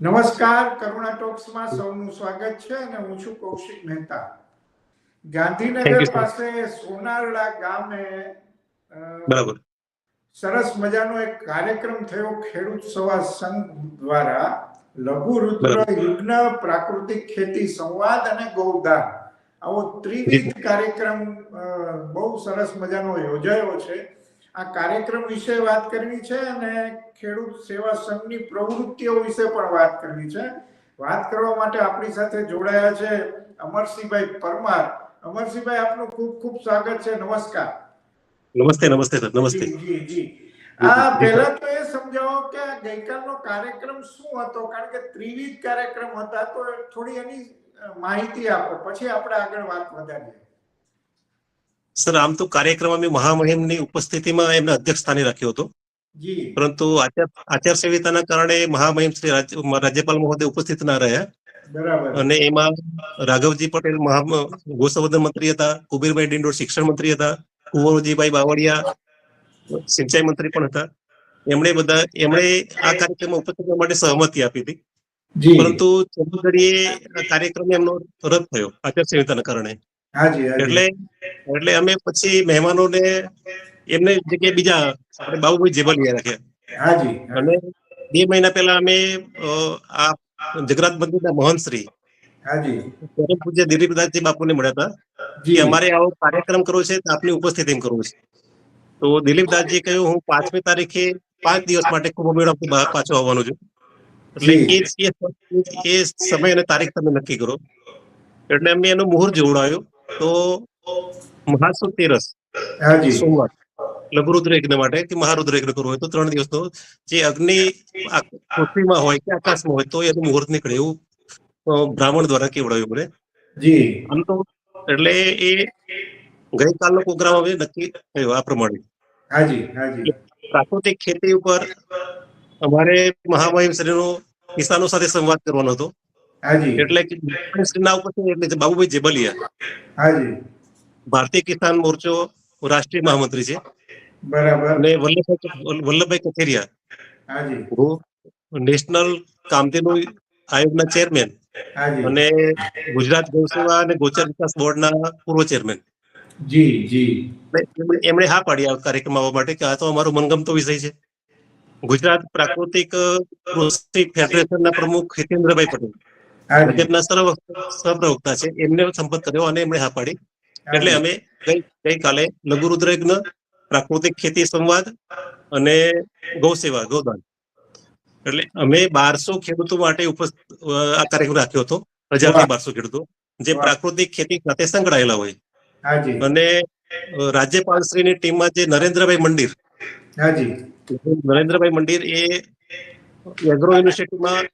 નમસ્કાર કરુણા ટોક્સમાં સૌનું સ્વાગત છે અને હું છું કૌશિક મહેતા. ગાંધીનગર પાસે સોનારડા ગામે બરાબર. સરસ મજાનો એક કાર્યક્રમ થયો ખેડૂત સભા સંઘ દ્વારા લઘુ રુદ્ર. યુગ્ન પ્રાકૃતિક ખેતી સંવાદ અને ગૌદાન. આવો ત્રિવિધ કાર્યક્રમ બહુ સરસ મજાનો યોજાયો છે. આ કાર્યક્રમ વિશે વાત કરવી છે અને ખેડૂત સેવા સંઘની પ્રવૃત્તિઓ વિશે પણ વાત કરવી છે. વાત કરવા માટે આપણી સાથે જોડાયા છે અમરસિંહભાઈ પરમાર. અમરસિંહભાઈ આપનું ખૂબ ખૂબ સ્વાગત છે. નમસ્કાર. નમસ્તે નમસ્તે સર નમસ્તે. જી જી. આ પહેલા તો એ સમજાવો કે ગઈકાલનો કાર્યક્રમ શું હતો? કારણ કે ત્રિવિધ કાર્યક્રમ હતા તો થોડી એની માહિતી આપો. પછી આપણે આગળ વાત વધારીએ. સર આમ તો કાર્યક્રમ અમે મહામહિમની ઉપસ્થિતિમાં એમના અધ્યક્ષ સ્થાને રાખ્યો હતો. પરંતુ આચાર સંહિતાના કારણે મહામહિમ શ્રી રાજ્યપાલ મહોદય ઉપસ્થિત ના રહ્યા. અને એમાં રાઘવજી પટેલ મહા ગોસંવર્ધન મંત્રી હતા કુબીરભાઈ ડિંડોર શિક્ષણ મંત્રી હતા કુંવરજીભાઈ બાવળિયા સિંચાઈ મંત્રી પણ હતા. એમણે બધા એમણે આ કાર્યક્રમમાં ઉપસ્થિત રહેવા માટે સહમતિ આપી હતી. પરંતુ ઘડીએ કાર્યક્રમ એમનો રદ થયો આચાર સંહિતાના કારણે. એટલે એટલે અમે પછી મહેમાનોને એમને જગ્યાએ બીજા આપણે બાબુભાઈ જેબલિયા રાખ્યા હાજી. અને બે મહિના પહેલા અમે આ જગરાત મંદિરના મહંતશ્રી પૂજ્ય દિલીપદાસજી બાપુને મળ્યા હતા કે અમારે આવો કાર્યક્રમ કરવો છે આપની ઉપસ્થિતિમાં કરવો છે. તો દિલીપદાસજી કહ્યું હું પાંચમી તારીખે પાંચ દિવસ માટે કુંભમેળાથી બહાર પાછો આવવાનો છું. એટલે એ સમય અને તારીખ તમે નક્કી કરો. એટલે અમે એનો મુહૂર્ત જોડાયો તો મહાસુ તેરસ સોમવાર. લઘુરુદ્ર યજ્ઞ માટે કે મહારુદ્ર યજ્ઞ કરવો હોય તો ત્રણ દિવસનો જે અગ્નિ પૃથ્વીમાં હોય કે આકાશમાં હોય તો એનું મુહૂર્ત નીકળે એવું બ્રાહ્મણ દ્વારા કેવડાવ્યું મને જી. આમ તો એટલે એ ગઈકાલનો પ્રોગ્રામ હવે નક્કી થયો આ પ્રમાણે. હાજી હાજી પ્રાકૃતિક ખેતી ઉપર અમારે મહામહિમ શરીરનો કિસાનો સાથે સંવાદ કરવાનો હતો. હાજી. એટલે કે શ્રીના ઉપસ્થિત એટલે બાબુભાઈ જેબલિયા. હાજી. ભારતીય કિસાન મોરચો રાષ્ટ્રીય મહામંત્રી છે. બરાબર. અને વલ્લભભાઈ વલ્લભભાઈ કથેરિયા. હાજી. નેશનલ કામધેનુ આયોગના ચેરમેન અને ગુજરાત ગૌસેવા અને ગોચર વિકાસ બોર્ડના પૂર્વ ચેરમેન. જી જી. એમણે- હા પાડી આ કાર્યક્રમ આવવા માટે કે આ તો અમારો મનગમતો વિષય છે. ગુજરાત પ્રાકૃતિક કૃષિ ફેડરેશનના પ્રમુખ હિતેન્દ્રભાઈ પટેલ. ભાજપના સર્વ સહપ્રવક્તા છે એમને સંપર્ક કર્યો અને એમણે હા પાડી. એટલે અમે ગઈ ગઈકાલે લઘુરુદ્ર યજ્ઞ પ્રાકૃતિક ખેતી સંવાદ અને ગૌ સેવા ગૌદાન એટલે અમે બારસો ખેડૂતો માટે આ કાર્યક્રમ રાખ્યો હતો. હજારથી બારસો ખેડૂતો. જે પ્રાકૃતિક ખેતી સાથે સંકળાયેલા હોય. અને રાજ્યપાલશ્રીની રાજ્યપાલ શ્રીની ટીમમાં જે નરેન્દ્રભાઈ મંદિર નરેન્દ્રભાઈ મંદિર એ એગ્રો યુનિવર્સિટીમાં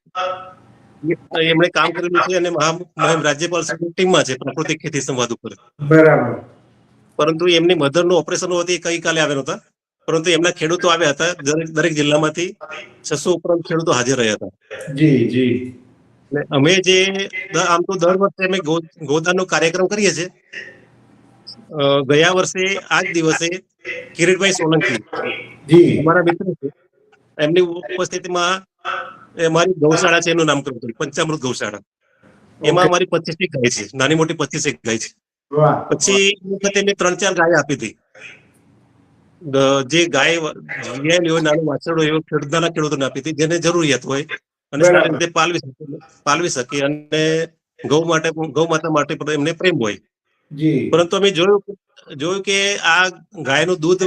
એમણે કામ કરેલું છે અને મહા મહા રાજ્યપાલ ટીમમાં છે પ્રાકૃતિક ખેતી સંવાદ ઉપર. બરાબર. પરંતુ એમની મધરનું ઓપરેશન હોવાથી ગઈકાલે આવ્યા હતા પરંતુ એમના ખેડૂતો આવ્યા હતા દરેક દરેક જિલ્લામાંથી છસો ઉપરાંત ખેડૂતો હાજર રહ્યા હતા. જી જી. અમે જે આમ તો દર વર્ષે અમે ગોદાનનો કાર્યક્રમ કરીએ છીએ. ગયા વર્ષે આ જ દિવસે કિરીટભાઈ સોલંકી જી. અમારા મિત્ર છે એમની ઉપસ્થિતિમાં એ મારી ગૌશાળા છે એનું નામકરણ કર્યું પંચામૃત ગૌશાળા. એમાં મારી પચીસ ગાય છે નાની મોટી પચીસ એક ગાય છે. પછી વખતે મેં ત્રણ ચાર ગાય આપી હતી. જે ગાય જીવાયેલી હોય નાનું વાછરડો એવો એવું ખેડૂતના ખેડૂતોને આપી હતી જેને જરૂરિયાત હોય અને સારી રીતે પાલવી શકે પાલવી શકે અને ગૌ માટે ગૌ માતા માટે પણ એમને પ્રેમ હોય. પરંતુ અમે જોયું જોયું કે આ ગાયનું દૂધ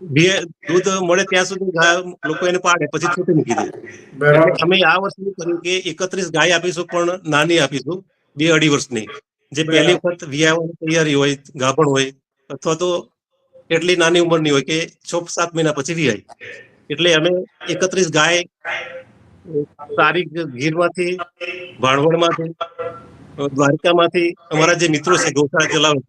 બે- દૂધ મળે ત્યાં સુધી લોકો એને પાડે પછી છૂટી મૂકી દે. અમે આ વર્ષે કર્યું કે એકત્રીસ ગાય આપીશું પણ નાની આપીશું બે અઢી વર્ષની. જે પહેલી વખત વિયાવાની તૈયારી હોય ગાભણ હોય અથવા તો એટલી નાની ઉંમરની હોય કે છ સાત મહિના પછી વિયાય. એટલે અમે એકત્રીસ ગાય સારી ગીરમાંથી ભાણવડમાંથી દ્વારકામાંથી અમારા જે મિત્રો છે ગૌશાળા ચલાવે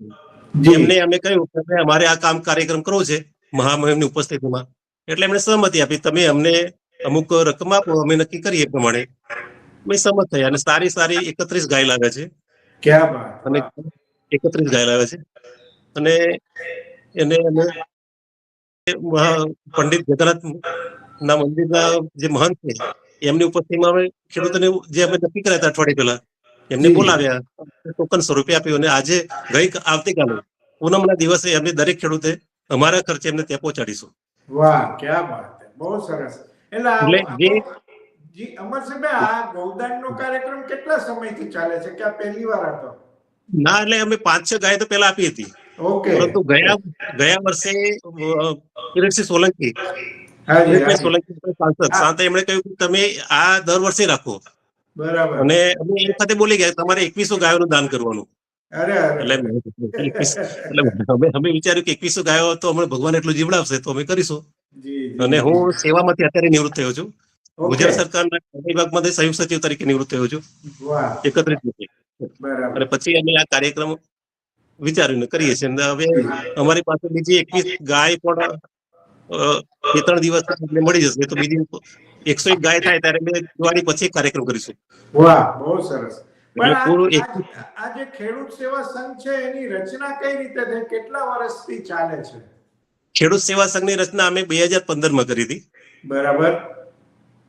છે એમને અમે કહ્યું કે અમારે આ કામ કાર્યક્રમ કરવો છે મહામહિમની ઉપસ્થિતિમાં. એટલે એમણે સહમતિ આપી તમે અમને અમુક રકમ આપો અમે નક્કી કરીએ એ પ્રમાણે. અમે સહમત થયા અને સારી સારી એકત્રીસ ગાય લાવે છે. અને એકત્રીસ ગાય લાવે છે. અને એને અમે પંડિત જગન્નાથ ના મંદિરના જે મહંત છે એમની ઉપસ્થિતિમાં અમે ખેડૂતોને જે અમે નક્કી કર્યા હતા અઠવાડિયે પહેલા એમને. બોલાવ્યા ટોકન સ્વરૂપે આપ્યું અને આજે ગઈ આવતીકાલે પૂનમના દિવસે એમને દરેક ખેડૂતે અમારા ખર્ચે એમને ત્યાં પહોંચાડીશું. વાહ ક્યાં વાત છે. બહુ સરસ. એટલે જે- જી અમરસિંહભાઈ આ ગૌદાનનો કાર્યક્રમ કેટલા સમયથી ચાલે છે? કે આ પહેલી વાર હતો? ના એટલે અમે પાંચ છ ગાય તો પહેલા આપી હતી. ઓકે. પરંતુ ગયા ગયા વર્ષે કિરીટસિંહ સોલંકી. સોલંકી સાંસદ. સાંતે એમણે કહ્યું કે તમે આ દર વર્ષે રાખો. બરાબર. અને અમે એ સાથે બોલી ગયા તમારે એકવીસો ગાયોનું દાન કરવાનું. અરે એટલે અમે વિચાર્યું કે એકવીસો ગાયો તો અમને ભગવાન એટલું જીવડાવશે તો અમે કરીશું. અને હું સેવામાંથી અત્યારે નિવૃત્ત થયો છું. ગુજરાત સરકારના કૃષિ સંયુક્ત સચિવ તરીકે નિવૃત્ત થયો છું. એકત્રીસ અને પછી અમે આ કાર્યક્રમ વિચારીને કરીએ છીએ. અને હવે અમારી પાસે બીજી એકવીસ ગાય પણ બે ત્રણ દિવસ મળી જશે. તો બીજી એકસો એક ગાય થાય ત્યારે દિવાળી પછી કાર્યક્રમ કરીશું. વાહ બહુ સરસ. પણ આ- પૂરું એક- આ- આ જે ખેડૂત સેવા સંઘ છે એની રચના કઈ રીતે થઈ? કેટલા વર્ષથી ચાલે છે? ખેડૂત સેવા સંઘની રચના અમે બે હજાર પંદરમાં કરી હતી. બરાબર.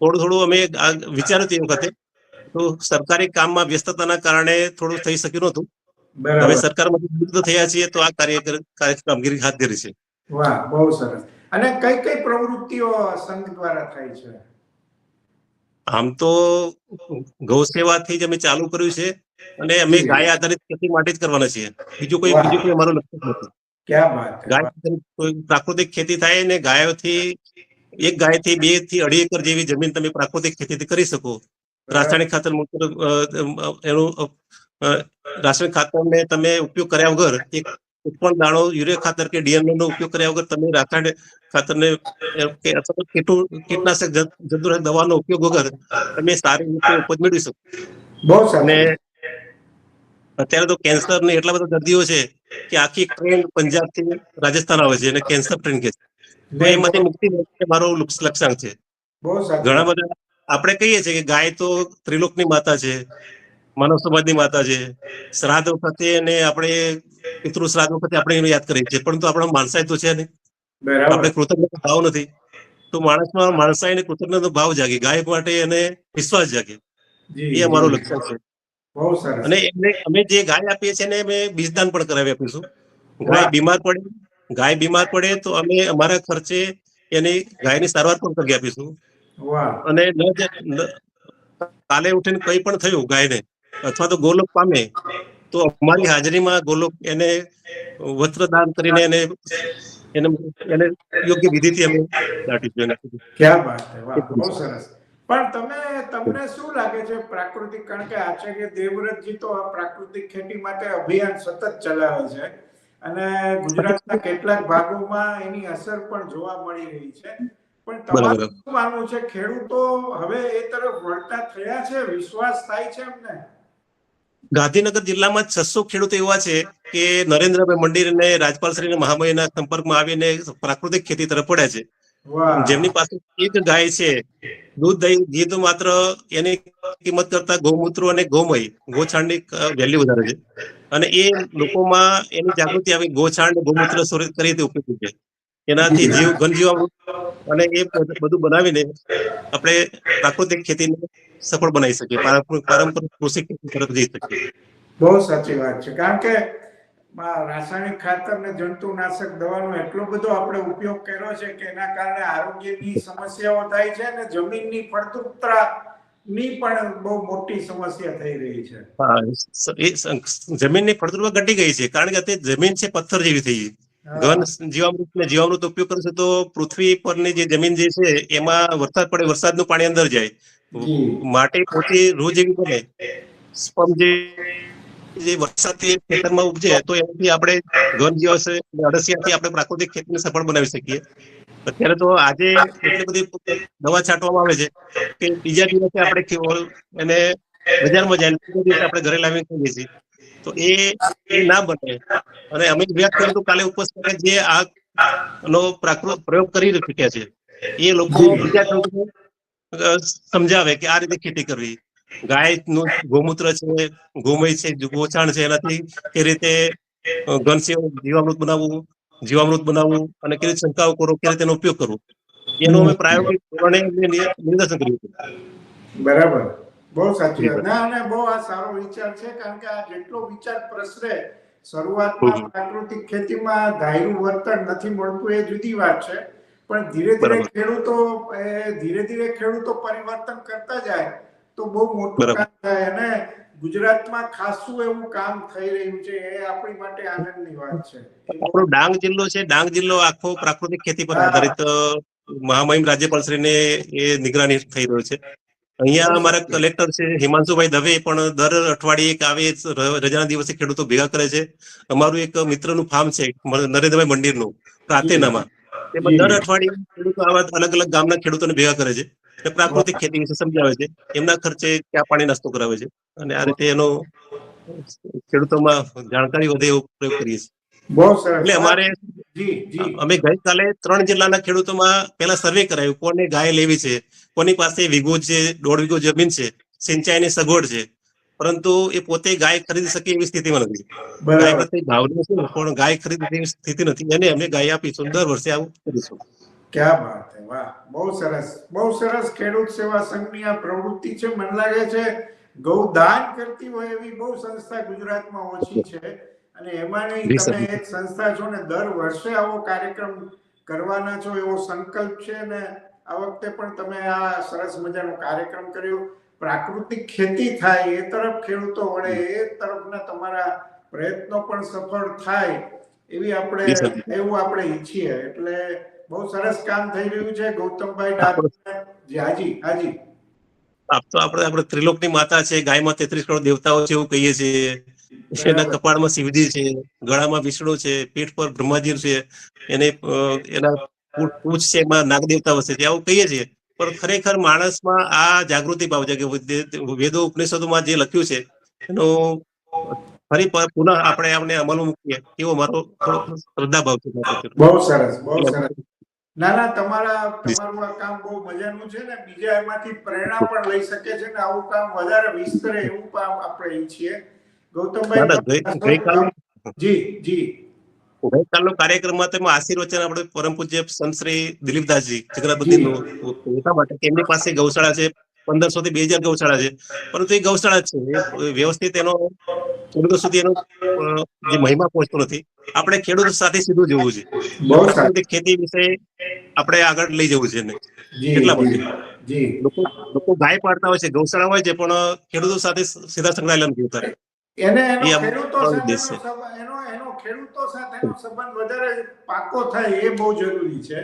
થોડું થોડું અમે વિચાર્યું તે વખતે. તો સરકારી કામમાં વ્યસ્તતાના કારણે થોડું થઈ શક્યું નહોતું. હવે સરકારમાં સરકારમાંથી થયા છીએ તો આ કાર્ય- કામગીરી હાથ ધરી છે. વાહ બહુ સરસ. અને કઈ કઈ પ્રવૃત્તિઓ સંઘ દ્વારા થાય છે? આમ તો ગૌ સેવાથી જ અમે ચાલુ કર્યું છે અને અમે ગાય આધારિત ખેતી માટે જ કરવાના છીએ. બીજું કોઈ બીજું કોઈ અમારું લક્ષ્ય નથી. ગાય પ્રાકૃતિક ખેતી થાય ને ગાયોથી એક ગાયથી બેથી અઢી એકર જેવી જમીન તમે પ્રાકૃતિક ખેતીથી કરી શકો. રાસાયણિક ખાતર એનું રાસાયણિક ખાતરને તમે ઉપયોગ કર્યા વગર એક એક પણ દાણો યુરિયા ખાતર કે ડીએનએ નો ઉપયોગ કર્યા વગર તમે રાસાયણિક ખાતરને કે અથવા તો કીટુ- કીટનાશક જંત- જંતુનાશક દવાનો ઉપયોગ વગર તમે સારી રીતે ઉપજ મેળવી શકો. બહુ અને અત્યારે તો કેન્સર ને એટલા બધા દર્દીઓ છે કે આખી ટ્રેન પંજાબથી રાજસ્થાન આવે છે અને કેન્સર ટ્રેન કે છે. તો એમાંથી મુક્તિ મારો લક્ષ્યાંક છે. ઘણા બધા આપણે કહીએ છીએ કે ગાય તો ત્રિલોકની માતા છે માનવ સમાજની માતા છે શ્રાદ્ધ વખતે અને આપણે પિતૃ શ્રાદ્ધ વખતે આપણે એને યાદ કરીએ છીએ પરંતુ આપણા માણસાઈ તો છે નહીં. આપણે કૃતજ્ઞતા ભાવ નથી. તો માણસમાં માણસાઈ ને કૃતજ્ઞતા ભાવ જાગે. ગાય માટે એને વિશ્વાસ જાગે. એ અમારો લક્ષ્ય છે. અને એમને અમે જે ગાય આપીએ છીએ એને અમે બીજદાન પણ કરાવી આપીશું. ગાય બીમાર પડે ગાય બીમાર પડે તો અમે અમારા ખર્ચે એની ગાયની સારવાર પણ કરી આપીશું. અને કાલે ઉઠીને કઈ પણ થયું ગાયને અથવા તો ગોલોક પામે તો અમારી હાજરીમાં ગોલોક એને વસ્ત્રદાન કરીને એને એને એને યોગ્ય વિધિથી અમે દાટી એને ક્યાં વાત છે? વાહ બહુ સરસ. પણ તમે તમને શું લાગે છે પ્રાકૃતિક? કારણ કે આચાર્ય દેવવ્રતજી તો આ પ્રાકૃતિક ખેતી માટે અભિયાન સતત ચલાવે છે અને ગુજરાતના કેટલાક ભાગોમાં એની અસર પણ જોવા મળી રહી છે. પણ તમારું શું માનવું છે? ખેડૂતો હવે એ તરફ વળતા થયા છે? વિશ્વાસ થાય છે એમને? ગાંધીનગર જિલ્લામાં છસો ખેડૂતો એવા છે કે નરેન્દ્રભાઈ મંદિર અને રાજપાલ શ્રી મહામહીના સંપર્કમાં આવીને પ્રાકૃતિક ખેતી તરફ પડ્યા છે. જેમની પાસે એક ગાય છે. દૂધ દહીં ઘી તો માત્ર એની કિંમત કરતા ગૌમૂત્ર અને ગૌમય ગોછાણની વેલ્યુ વધારે છે. અને એ લોકોમાં એની જાગૃતિ આવી ગોછાણ ગૌમૂત્ર સ્વરૂપ કરી ઉપયોગી છે. એનાથી જીવ ઘનજીવામૃત અને એ બધું બનાવીને આપણે પ્રાકૃતિક ખેતીને સફળ બનાવી શકીએ પારંપરિક કૃષિ ખેતી તરફ જઈ શકીએ. બહુ સાચી વાત છે. કારણ કે રાસાયણિક ખાતર ને જંતુનાશક દવાનો એટલો બધો આપણે ઉપયોગ કર્યો છે કે એના કારણે આરોગ્યની સમસ્યાઓ થાય છે અને જમીનની ફળદ્રુપતા ની પણ બહુ મોટી સમસ્યા થઈ રહી છે. જમીનની જમીનની ફળદ્રુપતા ઘટી ગઈ છે. કારણ કે અત્યારે જમીન છે પથ્થર જેવી થઈ ગઈ. ઘન જીવામૃત ને જીવામૃત ઉપયોગ કરશે તો પૃથ્વી પરની જે જમીન જે છે એમાં વરસાદ પડે વરસાદનું પાણી અંદર જાય. માટી પોતે રોજ જેવી બને. સ્પમ જે જે વરસાદથી ખેતરમાં ઉપજે તો એનાથી આપણે ઘન જીવ છે અળસિયાથી આપણે પ્રાકૃતિક ખેતીને સફળ બનાવી શકીએ. અત્યારે તો આજે એટલી બધી દવા છાંટવામાં આવે છે કે બીજા દિવસે આપણે એને બજારમાં જાય આપણે ઘરે લાવીને ખાઈએ છીએ. તો એ ના બને. અને અમે વ્યક્ત કર્યું કાલે ઉપસ્થિત જે આ નો પ્રાકૃત પ્રયોગ કરી ચૂક્યા છે. એ લોકો બીજા સમજાવે કે આ રીતે ખેતી કરવી. ગાયનું ગૌમૂત્ર છે ગોમય છે ગોચાણ છે એનાથી કે રીતે ઘનસેવ જીવામૃત બનાવવું જીવામૃત બનાવવું અને કેવી રીતે શંકાઓ કરો કે રીતે એનો ઉપયોગ કરવો. એનો અમે પ્રાયોગિક ધોરણે નિદર્શન કર્યું હતું. બરાબર. બહુ સાચી વાત. ના અને બહુ આ સારો વિચાર છે કારણ કે આ જેટલો વિચાર પ્રસરે શરૂઆતમાં પ્રાકૃતિક ખેતીમાં ધાયરું વર્તન નથી મળતું એ જુદી વાત છે પણ ધીરે ધીરે ખેડૂતો ધીરે ધીરે ખેડૂતો પરિવર્તન કરતા જાય તો બહુ મોટું કામ થાય. અને ગુજરાતમાં ખાસું એવું કામ થઈ રહ્યું છે એ આપણી માટે આનંદની વાત છે. આપણો ડાંગ જિલ્લો છે ડાંગ જિલ્લો આખો પ્રાકૃતિક ખેતી પર. આધારિત મહામહિમ રાજ્યપાલશ્રીને એ નિગરાની થઈ રહ્યો છે. અહીંયા અમારા કલેક્ટર છે હિમાંશુભાઈ દવે પણ દર અઠવાડિયે એક આવે રજાના દિવસે ખેડૂતો ભેગા કરે છે. અમારું એક મિત્રનું ફાર્મ છે નરેન્દ્રભાઈ મંદિરનું પ્રાર્થનામાં. એમાં દર અઠવાડિયે ખેડૂતો આવા અલગ અલગ ગામના ખેડૂતોને ભેગા કરે છે. અને પ્રાકૃતિક ખેતી વિશે સમજાવે છે. એમના ખર્ચે ચા પાણી નાસ્તો કરાવે છે. અને આ રીતે એનો ખેડૂતોમાં જાણકારી વધે એવો પ્રયોગ કરીએ છીએ. એટલે અમારે અમે ગઈકાલે ત્રણ જિલ્લાના ખેડૂતોમાં પેલા સર્વે કરાયું કોને ગાય લેવી છે કોની પાસે વીઘો છે દોઢ વીઘો જમીન છે સિંચાઈની સગવડ છે. પરંતુ એ પોતે ગાય ખરીદી શકે એવી સ્થિતિમાં નથી. ગાય પ્રત્યે ભાવના છે પણ ગાય ખરીદી એવી સ્થિતિ નથી અને અમે ગાય આપીશું દર વર્ષે આવું કરીશું. ક્યાં વાત હે વાહ. બહુ સરસ. બહુ સરસ ખેડૂત સેવા સંઘની આ પ્રવૃત્તિ છે. મને લાગે છે ગૌદાન કરતી હોય એવી બહુ સંસ્થા ગુજરાતમાં ઓછી છે. અને એમાંની તમે એક સંસ્થા છો ને દર વર્ષે આવો કાર્યક્રમ કરવાના છો એવો સંકલ્પ છે ને આ વખતે પણ તમે આ સરસ મજાનો કાર્યક્રમ કર્યો. પ્રાકૃતિક ખેતી થાય એ તરફ ખેડૂતો વળે એ તરફના તમારા પ્રયત્નો પણ સફળ થાય એવી આપણે એવું આપણે ઈચ્છીએ. એટલે બહુ સરસ કામ થઈ રહ્યું છે ગૌતમભાઈ જી હાજી હાજી. આપ તો આપણે આપણે ત્રિલોકની માતા છે ગાયમાં તેત્રીસ કરોડ દેવતાઓ છે એવું કહીએ છીએ. એના કપાળમાં શિવજી છે ગળામાં વિષ્ણુ છે પીઠ પર બ્રહ્માજી છે એને એના પૂછ છે એમાં નાગદેવતા વસે છે આવું કહીએ છીએ. પણ ખરેખર માણસમાં આ જાગૃતિ ભાવ છે કે જે- વેદો ઉપનિષદોમાં જે લખ્યું છે એનો ફરી પુનઃ આપણે આમને અમલમાં મૂકીએ. એવો મારો થોડો શ્રદ્ધા ભાવ છે બહુ સરસ બહુ સરસ. ના ના તમારા તમારું આ કામ બહુ મજાનું છે ને બીજા એમાંથી પ્રેરણા પણ લઈ શકે છે ને આવું કામ વધારે વિસ્તરે એવું કામ આપણે ઈચ્છીએ ગૌતમભાઈ જી જી. ગઈકાલનો કાર્યક્રમમાં તેમાં આશીર્વચન આપણે પરમ પૂજ્ય સંત શ્રી દિલીપદાસજી માટે. પાસે ગૌશાળા છે પંદરસો થી બે હજાર ગૌશાળા છે. પરંતુ એ ગૌશાળા છે. વ્યવસ્થિત એનો ખેડૂતો સુધી એનો જે મહિમા પહોંચતો નથી. આપણે ખેડૂતો સાથે સીધું જવું છે ખેતી વિશે આપણે આગળ લઈ જવું છે એને. એટલા માટે. લોકો ગાય પાડતા હોય છે ગૌશાળા હોય છે પણ ખેડૂતો સાથે સીધા સંકળાયેલા નથી હોતા. એને એનો ખેડૂતો. સંબંધ- એનો એનો ખેડૂતો સાથેનો સંબંધ વધારે પાકો થાય એ બહુ જરૂરી છે.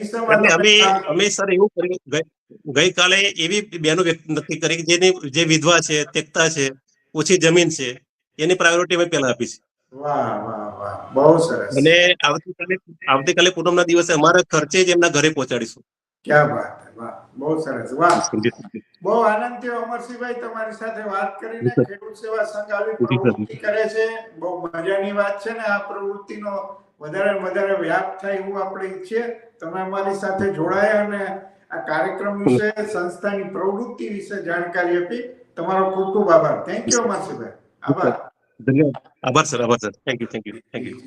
એટલે અમે અમે સર એવું કર્યું ગઈકાલે એવી બેનો વ્યક્તિ નક્કી કરી કે જેની જે વિધવા છે તેકતા છે ઓછી જમીન છે એની પ્રાયોરિટી અમે પહેલા આપી છે બહુ સરસ. અને આવતીકાલે આવતીકાલે પૂનમના દિવસે અમારા ખર્ચે જ એમના ઘરે પહોંચાડીશું. ક્યાં વાત વાહ. બહુ સરસ. વાહ. બહુ આનંદ થયો અમરસિંહભાઈ તમારી સાથે વાત કરીને. ખેડૂત સેવા સંઘ આવી પ્રવૃત્તિ કરે છે. બહુ મજાની વાત છે ને આ પ્રવૃત્તિનો વધારે વધારે વ્યાપ થાય એવું આપણે ઈચ્છીએ. તમે અમારી સાથે જોડાયા અને આ કાર્યક્રમ વિશે સંસ્થાની પ્રવૃત્તિ વિશે જાણકારી આપી. તમારો ખૂબ ખૂબ આભાર. થેન્ક યુ અમરસિંહભાઈ. આભાર. ધન્યવાદ. આભાર સર. આભાર sir. Thank you thank you thank you